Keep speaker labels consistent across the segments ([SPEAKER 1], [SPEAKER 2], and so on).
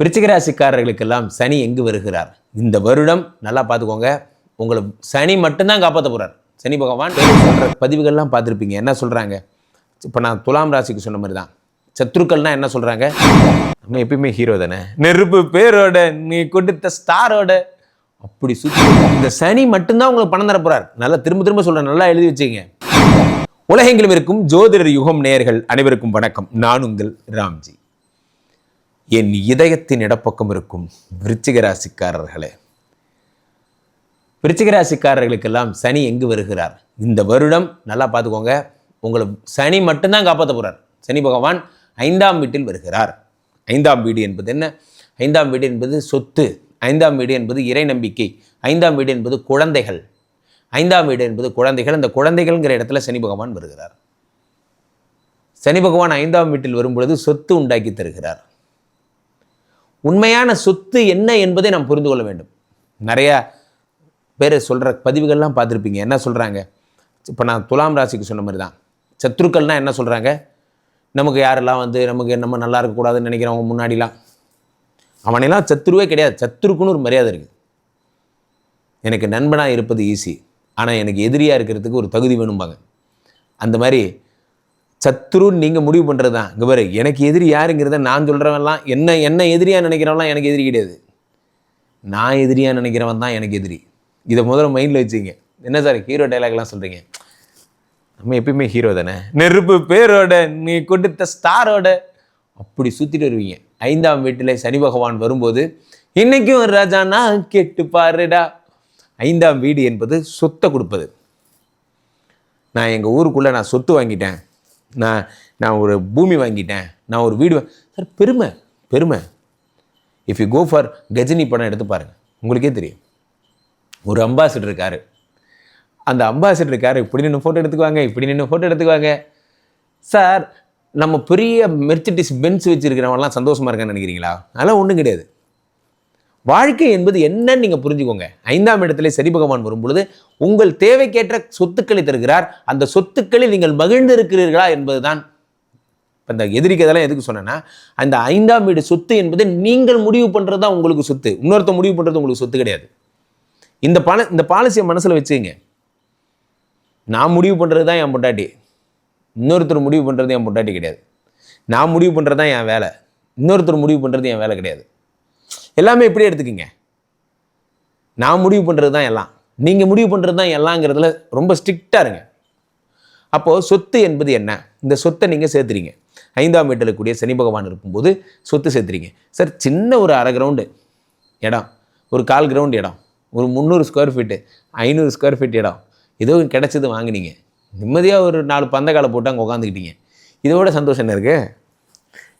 [SPEAKER 1] விருச்சிகராசிக்காரர்களுக்கெல்லாம் சனி எங்கு வருகிறார்? இந்த வருடம் நல்லா பார்த்துக்கோங்க. உங்களை சனி மட்டும்தான் காப்பாற்ற போகிறார் சனி பகவான் சொல்கிற பதிவுகள்லாம் பார்த்துருப்பீங்க. என்ன சொல்கிறாங்க இப்போ நான் துலாம் ராசிக்கு சொன்ன மாதிரி தான் சத்ருக்கள்னால் என்ன சொல்கிறாங்க நம்ம எப்பயுமே ஹீரோ தானே? நெருப்பு பேரோட நீ கொடுத்த ஸ்டாரோட அப்படி சுற்றி இந்த சனி மட்டும்தான் உங்களுக்கு பணம் தர போகிறார் நல்லா திரும்ப திரும்ப சொல்கிறேன் நல்லா எழுதி வச்சுங்க உலகெங்கிலும் இருக்கும் ஜோதிடர் யுகம் நேயர்கள் அனைவருக்கும் வணக்கம். நான் உங்கள் ராம்ஜி. என் இதயத்தின் இடப்பக்கம் இருக்கும் விருச்சிக ராசிக்காரர்களே விருச்சிக ராசிக்காரர்களுக்கெல்லாம் சனி எங்கு வருகிறார்? இந்த வருடம் நல்லா பார்த்துக்கோங்க. உங்களை சனி மட்டும்தான் காப்பாற்ற போகிறார் சனி பகவான் ஐந்தாம் வீட்டில் வருகிறார். ஐந்தாம் வீடு என்பது என்ன? ஐந்தாம் வீடு என்பது சொத்து. ஐந்தாம் வீடு என்பது இறை நம்பிக்கை. ஐந்தாம் வீடு என்பது குழந்தைகள். ஐந்தாம் வீடு என்பது குழந்தைகள். அந்த குழந்தைகள்ங்கிற இடத்துல சனி பகவான் வருகிறார். சனி பகவான் ஐந்தாம் வீட்டில் வரும்பொழுது சொத்து உண்டாக்கி தருகிறார். உண்மையான சொத்து என்ன என்பதை நாம் புரிந்து கொள்ள வேண்டும். நிறையா பேர் சொல்கிற பதிவுகள்லாம் பார்த்துருப்பீங்க. என்ன சொல்கிறாங்க இப்போ நான் துலாம் ராசிக்கு சொன்ன மாதிரி தான் சத்ருக்கள்னால் என்ன சொல்கிறாங்க நமக்கு யாரெல்லாம் வந்து நமக்கு நம்ம நல்லா இருக்கக்கூடாதுன்னு நினைக்கிறவங்க முன்னாடிலாம். அவனெல்லாம் சத்துருவே கிடையாது. சத்துருக்குன்னு ஒரு மரியாதை இருக்குது. எனக்கு நண்பனாக இருப்பது ஈஸி ஆனால் எனக்கு எதிரியாக இருக்கிறதுக்கு ஒரு தகுதி வேணும்பாங்க. அந்த மாதிரி சத்ருன்னு நீங்கள் முடிவு பண்ணுறது தான் இங்கே பாரு எனக்கு எதிரி யாருங்கிறத நான் சொல்கிறவன்லாம் என்ன என்ன எதிரியாக நினைக்கிறவன்லாம் எனக்கு எதிரி கிடையாது. நான் எதிரியாக நினைக்கிறவன் தான் எனக்கு எதிரி. இதை முதல்ல மைண்டில் வச்சுங்க. என்ன சார் ஹீரோ டைலாக்லாம் சொல்கிறீங்க நம்ம எப்பயுமே ஹீரோ தானே? நெருப்பு பேரோட நீ கொடுத்த ஸ்டாரோட அப்படி சுற்றிட்டு வருவீங்க. ஐந்தாம் வீட்டில் சனி பகவான் வரும்போது இன்னைக்கும் ஒரு ராஜானா கேட்டு பாருடா. ஐந்தாம் வீடு என்பது சொத்தை கொடுப்பது. நான் எங்கள் ஊருக்குள்ளே நான் சொத்து வாங்கிட்டேன். நான் நான் ஒரு பூமி வாங்கிட்டேன். நான் ஒரு வீடு சார் பெருமை பெருமை. If you go for Ghajini படம் எடுத்து பாருங்கள் உங்களுக்கே தெரியும். ஒரு அம்பாசிடர் இருக்கார். அந்த அம்பாசிடர் இருக்கார் இப்படி நின்று ஃபோட்டோ எடுத்துக்குவாங்க இப்படி நின்று ஃபோட்டோ எடுத்துக்குவாங்க. சார் நம்ம பெரிய மெர்சிட்டிஸ் பென்ஸ் வச்சுருக்கிறவங்களாம் சந்தோஷமாக இருக்கான்னு நினைக்கிறீங்களா? அதெல்லாம் ஒன்றும் கிடையாது. வாழ்க்கை என்பது என்னன்னு நீங்கள் புரிஞ்சுக்கோங்க. ஐந்தாம் இடத்துல சரி பகவான் வரும்பொழுது உங்கள் தேவைக்கேற்ற சொத்துக்களை தருகிறார். அந்த சொத்துக்களில் நீங்கள் மகிழ்ந்து இருக்கிறீர்களா என்பதுதான். இப்போ இந்த எதிரிக்கதெல்லாம் எதுக்கு சொன்னேன்னா அந்த ஐந்தாம் வீடு சொத்து என்பது நீங்கள் முடிவு பண்ணுறது தான் உங்களுக்கு சொத்து. இன்னொருத்த முடிவு பண்ணுறது உங்களுக்கு சொத்து கிடையாது. இந்த பால இந்த பாலிசியை மனசில் வச்சுங்க நான் முடிவு பண்ணுறது தான் என் பொண்டாட்டி. இன்னொருத்தர் முடிவு பண்ணுறது என் பொண்டாட்டி கிடையாது. நான் முடிவு பண்ணுறது தான் என் வேலை. இன்னொருத்தர் முடிவு பண்ணுறது என் வேலை கிடையாது. எல்லாமே எப்படி எடுத்துக்கிங்க. நான் முடிவு பண்ணுறது தான் எல்லாம். நீங்கள் முடிவு பண்ணுறது தான் எல்லாங்கிறதுல ரொம்ப ஸ்ட்ரிக்டாக இருங்க. அப்போது சொத்து என்பது என்ன? இந்த சொத்தை நீங்கள் சேர்த்துறீங்க. ஐந்தாம் வீட்டில் கூடிய சனி பகவான் இருக்கும்போது சொத்து சேர்த்துறீங்க. சார் சின்ன ஒரு அரை கிரவுண்டு இடம் ஒரு கால் கிரவுண்டு இடம் ஒரு முந்நூறு ஸ்கொயர் ஃபீட்டு ஐநூறு ஸ்கொயர் ஃபீட் இடம் ஏதோ கிடைச்சது வாங்கினீங்க. நிம்மதியாக ஒரு நாலு பந்தக்காலை போட்டு அங்கே உட்காந்துக்கிட்டீங்க இதோட சந்தோஷம் என்ன இருக்குது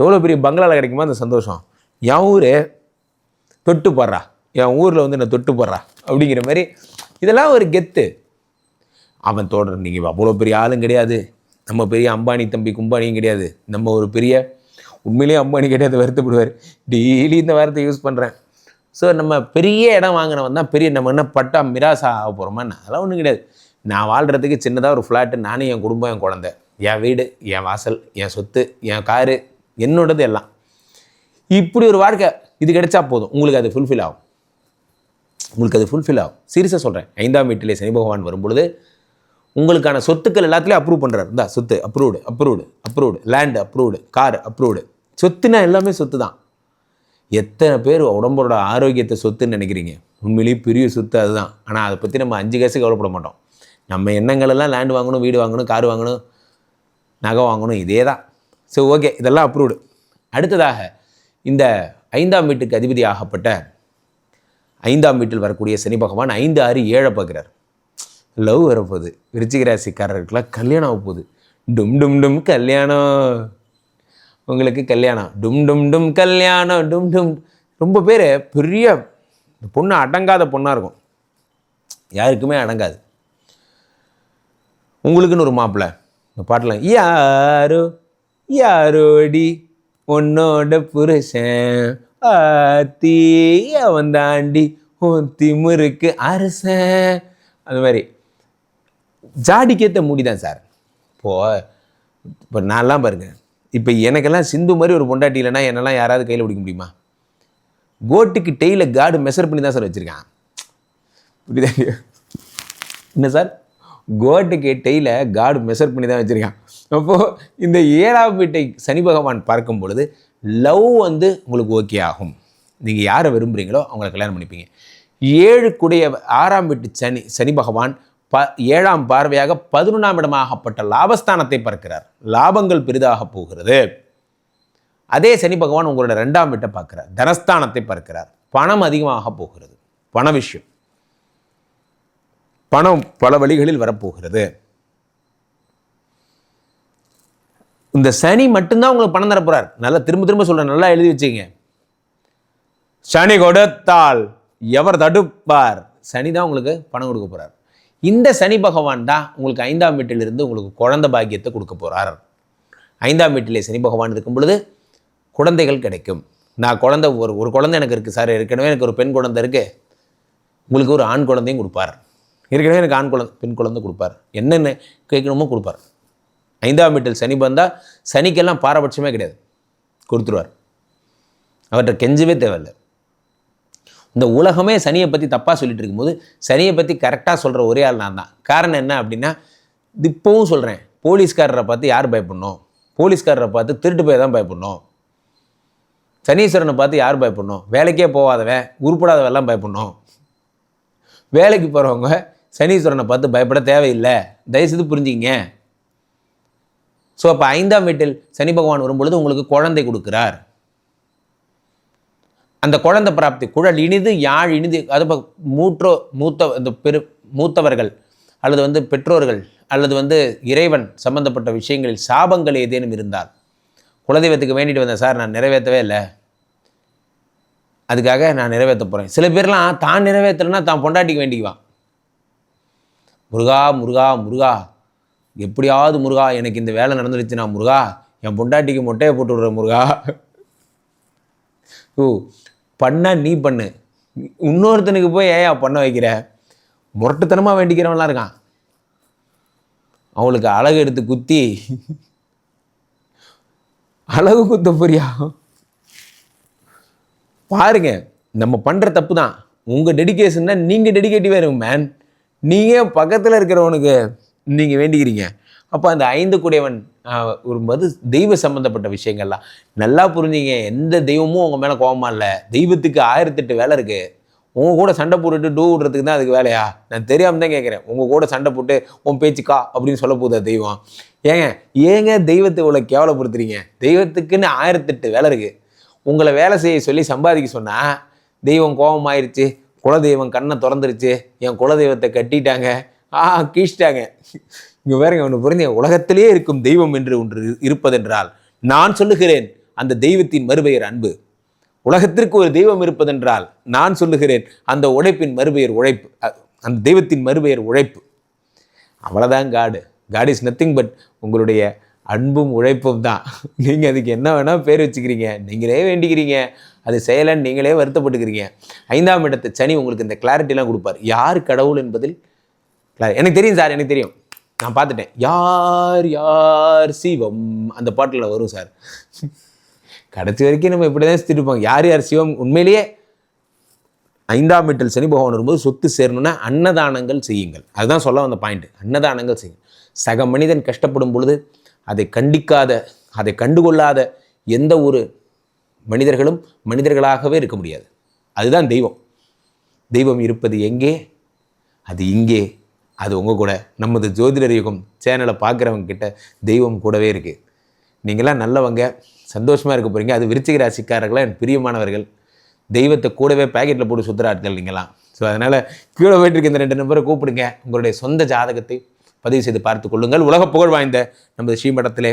[SPEAKER 1] எவ்வளோ பெரிய பங்களாவில் கிடைக்குமோ அந்த சந்தோஷம். என் ஊர் தொட்டு போடுறா. என் ஊரில் வந்து நான் தொட்டு போடுறா. அப்படிங்கிற மாதிரி இதெல்லாம் ஒரு கெத்து. அவன் தோடுற நீங்கள் அவ்வளோ பெரிய ஆளும் கிடையாது. நம்ம பெரிய அம்பானி தம்பி கும்பானியும் கிடையாது. நம்ம ஒரு பெரிய உண்மையிலேயே அம்பானி கிடையாது வருத்தப்படுவார். டெய்லி இந்த வார்த்தை யூஸ் பண்ணுறேன் ஸோ நம்ம பெரிய இடம் வாங்கினவன் தான் பெரிய நம்ம என்ன பட்டா மிராசா ஆக போகிறோமா அதெல்லாம் ஒன்றும் கிடையாது. நான் வாழ்கிறதுக்கு சின்னதாக ஒரு ஃப்ளாட்டு நானும் என் குடும்பம் என் குழந்தை. என் வீடு என் வாசல் என் சொத்து என் காரு என்னோடது எல்லாம். இப்படி ஒரு வாழ்க்கை. இது கிடைச்சா போதும். உங்களுக்கு அது ஃபுல்ஃபில் ஆகும். உங்களுக்கு அது ஃபுல்ஃபில் ஆகும். சீரியஸாக சொல்கிறேன் ஐந்தாம் வீட்டிலே சனி பகவான் வரும்பொழுது உங்களுக்கான சொத்துக்கள் எல்லாத்துலேயும் அப்ரூவ் பண்ணுறாரு இந்தா சொத்து. Approved approved approved land approved car approved சொத்துனா எல்லாமே சொத்து தான் எத்தனை பேர் உடம்போட ஆரோக்கியத்தை சொத்துன்னு நினைக்கிறீங்க? உண்மையிலேயே பெரிய சொத்து அதுதான். ஆனால் அதை பற்றி நம்ம அஞ்சு காசு கவலைப்பட மாட்டோம். நம்ம எண்ணங்கள் எல்லாம் லேண்ட் வாங்கணும் வீடு வாங்கணும் கார் வாங்கணும் நகை வாங்கணும் இதே தான் ஸோ ஓகே இதெல்லாம் அப்ரூவ்டு அடுத்ததாக இந்த ஐந்தாம் வீட்டுக்கு அதிபதி ஆகப்பட்ட ஐந்தாம் வீட்டில் வரக்கூடிய சனி பகவான் ஐந்து ஆறு ஏழை பார்க்குறார். லவ் வரப்போகுது. விருச்சிக ராசிக்காரர்களுக்கெல்லாம் கல்யாணம் ஆக போகுது டும் டும் டும் கல்யாணம். உங்களுக்கு கல்யாணம். டும் டும் டும் கல்யாணம். டும் டும். ரொம்ப பேர் பெரிய இந்த பொண்ணு அடங்காத பொண்ணாக இருக்கும். யாருக்குமே அடங்காது. உங்களுக்குன்னு ஒரு மாப்பிள்ளை. இந்த பாட்டில் யாரோ யாரோடி? உன்னோட புருஷன் ஆத்தி அவன் தாண்டி உன் திமுருக்கு அரசன். அது மாதிரி. ஜாடிக்கேற்ற மூடி தான் சார். இப்போது இப்போ நான்லாம் பாருங்க. இப்போ எனக்கெல்லாம் சிந்து மாதிரி ஒரு பொண்டாட்டி இல்லைன்னா என்னெல்லாம் யாராவது கையில் பிடிக்க முடியுமா? கோட்டுக்கு டெய்ல காடு மெஷர் பண்ணி தான் சார் வச்சுருக்கான். புரியுதா என்ன சார்? கோட்டுக்கு டெய்ல காடு மெஷர் பண்ணி தான் வச்சுருக்கான். அப்போது இந்த ஏழாம் வீட்டை சனி பகவான் பார்க்கும் பொழுது லவ் வந்து உங்களுக்கு ஓகே ஆகும். நீங்கள் யாரை விரும்புகிறீங்களோ அவங்கள கல்யாணம் பண்ணிப்பீங்க. ஏழு குடைய ஆறாம் வீட்டு சனி சனி பகவான் ப ஏழாம் பார்வையாக பதினொன்றாம் இடமாகப்பட்ட லாபஸ்தானத்தை பார்க்கிறார். லாபங்கள் பெரிதாக போகிறது. அதே சனி பகவான் உங்களோட ரெண்டாம் வீட்டை பார்க்கிறார். தனஸ்தானத்தை பார்க்கிறார். பணம் அதிகமாக போகிறது. பண விஷயம். பணம் பல வழிகளில் வரப்போகிறது. இந்த சனி மட்டும்தான் உங்களுக்கு பணம் தரப்போறார் நல்லா திரும்ப திரும்ப சொல்றேன். நல்லா எழுதி வச்சுங்க சனி கொடுத்தால் எவர் தடுப்பார்? சனி தான் உங்களுக்கு பணம் கொடுக்க போறார். இந்த சனி பகவான் தான் உங்களுக்கு ஐந்தாம் வீட்டிலிருந்து உங்களுக்கு குழந்தை பாக்கியத்தை கொடுக்க போறார். ஐந்தாம் வீட்டிலே சனி பகவான் இருக்கும் பொழுது குழந்தைகள் கிடைக்கும். நான் குழந்தை ஒரு ஒரு குழந்தை எனக்கு இருக்குது சார். ஏற்கனவே எனக்கு ஒரு பெண் குழந்தை இருக்குது உங்களுக்கு ஒரு ஆண் குழந்தையும் கொடுப்பார். ஏற்கனவே எனக்கு ஆண் குழந்தை பெண் குழந்தை கொடுப்பார். என்னென்ன கேட்கணுமோ கொடுப்பார். ஐந்தாம் வீட்டில் சனி வந்தால் சனிக்கெல்லாம் பாரபட்சமே கிடையாது. கொடுத்துருவார். அவர்கிட்ட கெஞ்சவே தேவையில்லை. இந்த உலகமே சனியை பற்றி தப்பாக சொல்லிட்டு இருக்கும்போது சனியை பற்றி கரெக்டாக சொல்கிற ஒரே ஆள் நான் தான். காரணம் என்ன அப்படின்னா இப்போவும் சொல்கிறேன் போலீஸ்காரரை பார்த்து யார் பயப்படணும்? போலீஸ்காரரை பார்த்து திருட்டு போய் தான் பயப்படணும். சனீஸ்வரனை பார்த்து யார் பயப்படணும்? வேலைக்கே போகாதவன் உருப்படாதவெல்லாம் பயப்படணும். வேலைக்கு போகிறவங்க சனீஸ்வரனை பார்த்து பயப்பட தேவையில்லை. தயவுசெய்து புரிஞ்சுக்கிங்க. ஸோ அப்போ ஐந்தாம் வீட்டில் சனி பகவான் வரும்பொழுது உங்களுக்கு குழந்தை கொடுக்குறார். அந்த குழந்தை பிராப்தி குழல் இனிது யாழ் இனிது அது மூற்றோ மூத்த இந்த பெரு மூத்தவர்கள் அல்லது வந்து பெற்றோர்கள் அல்லது வந்து இறைவன் சம்பந்தப்பட்ட விஷயங்களில் சாபங்கள் ஏதேனும் இருந்தால் குலதெய்வத்துக்கு வேண்டிட்டு வந்தேன் சார் நான் நிறைவேற்றவே இல்லை. அதுக்காக நான் நிறைவேற்ற போகிறேன் சில பேர்லாம் தான் நிறைவேற்றலைன்னா தான் பொண்டாட்டிக்கு வேண்டிக்குவான். முருகா முருகா முருகா. எப்படியாவது முருகா எனக்கு இந்த வேலை நடந்துருச்சுன்னா முருகா என் பொண்டாட்டிக்கு மொட்டையை போட்டு விடுற முருகா. ஓ பண்ண நீ பண்ணு. இன்னொருத்தனுக்கு போய் ஏன் பண்ண வைக்கிற? முரட்டுத்தனமாக வேண்டிக்கிறவன்லாம் இருக்கான். அவளுக்கு அழகு எடுத்து குத்தி. அழகு குத்த போறியா? பாருங்க நம்ம பண்ணுற தப்பு தான். உங்கள் டெடிக்கேஷன்னா நீங்கள் டெடிக்கேட்டிவாக இருங்க மேன் நீங்கள் பக்கத்தில் இருக்கிறவனுக்கு நீங்கள் வேண்டிக்கிறீங்க. அப்போ அந்த ஐந்து கூடியவன் வரும்போது தெய்வ சம்பந்தப்பட்ட விஷயங்கள்லாம். நல்லா புரிஞ்சுங்க எந்த தெய்வமும் உங்கள் மேலே கோபமா இல்லை. தெய்வத்துக்கு ஆயிரத்தெட்டு வேலை இருக்குது உங்கள் கூட சண்டை போட்டுட்டு டூ விடுறதுக்கு தான் அதுக்கு வேலையா? நான் தெரியாமல் தான் கேட்குறேன் உங்கள் கூட சண்டை போட்டு உன் பேச்சுக்கா அப்படின்னு சொல்ல போகுதா தெய்வம். ஏங்க ஏங்க தெய்வத்தை இவ்வளோ கேவலப்படுத்துறீங்க? தெய்வத்துக்குன்னு ஆயிரத்தெட்டு வேலை இருக்குது உங்களை வேலை செய்ய சொல்லி சம்பாதிக்க சொன்னால் தெய்வம் கோபமாயிருச்சு. குலதெய்வம் கண்ணை திறந்துருச்சு. என் குலதெய்வத்தை கட்டிட்டாங்க. ஆ கீழ்ச்சிட்டாங்க இங்கே வேறங்க ஒன்று புரிஞ்சு உலகத்திலேயே இருக்கும் தெய்வம் என்று ஒன்று இருப்பதென்றால் நான் சொல்லுகிறேன் அந்த தெய்வத்தின் மறுபெயர் அன்பு. உலகத்திற்கு ஒரு தெய்வம் இருப்பதென்றால் நான் சொல்லுகிறேன் அந்த உழைப்பின் மறுபெயர் உழைப்பு. அந்த தெய்வத்தின் மறுபெயர் உழைப்பு. அவ்வளோதான் காடு. காட் இஸ் நத்திங் பட் உங்களுடைய அன்பும் உழைப்பும் தான். நீங்கள் அதுக்கு என்ன வேணால் பேர் வச்சுக்கிறீங்க. நீங்களே வேண்டிக்கிறீங்க. அது செய்யலைன்னு நீங்களே வருத்தப்பட்டுக்கிறீங்க. ஐந்தாம் இடத்து சனி உங்களுக்கு இந்த கிளாரிட்டிலாம் கொடுப்பார். யார் கடவுள் என்பதில் எனக்கு தெரியும் சார் எனக்கு தெரியும். நான் பார்த்துட்டேன். யார் யார் சிவம்? அந்த பாட்டில் வரும் சார். கடைசி வரைக்கும் நம்ம இப்படி தான் சுற்றிருப்போம் யார் யார் சிவம்? உண்மையிலேயே ஐந்தாம் வீட்டில் சனி பகவான் வரும்போது சொத்து சேரணும்னா அன்னதானங்கள் செய்யுங்கள். அதுதான் சொல்ல வந்த பாயிண்ட் அன்னதானங்கள் செய்யுங்கள். சக மனிதன் கஷ்டப்படும் பொழுது அதை கண்டிக்காத அதை கண்டுகொள்ளாத எந்த ஒரு மனிதர்களும் மனிதர்களாகவே இருக்க முடியாது. அதுதான் தெய்வம். தெய்வம் இருப்பது எங்கே? அது இங்கே. அது உங்கள் கூட. நமது ஜோதிடர் யுகம் சேனலை பார்க்குறவங்க கிட்ட தெய்வம் கூடவே இருக்குது நீங்களாம் நல்லவங்க சந்தோஷமாக இருக்க போகிறீங்க அது விருச்சிக ராசிக்காரர்களாக என் பிரியமானவர்கள். தெய்வத்தை கூடவே பாக்கெட்டில் போட்டு சுற்றுறாட்கள் நீங்களாம் ஸோ அதனால் கீழே போயிட்டு இந்த ரெண்டு நம்பரை கூப்பிடுங்க. உங்களுடைய சொந்த ஜாதகத்தை பதிவு செய்து பார்த்து கொள்ளுங்கள். உலக புகழ் வாய்ந்த நமது ஸ்ரீமடத்திலே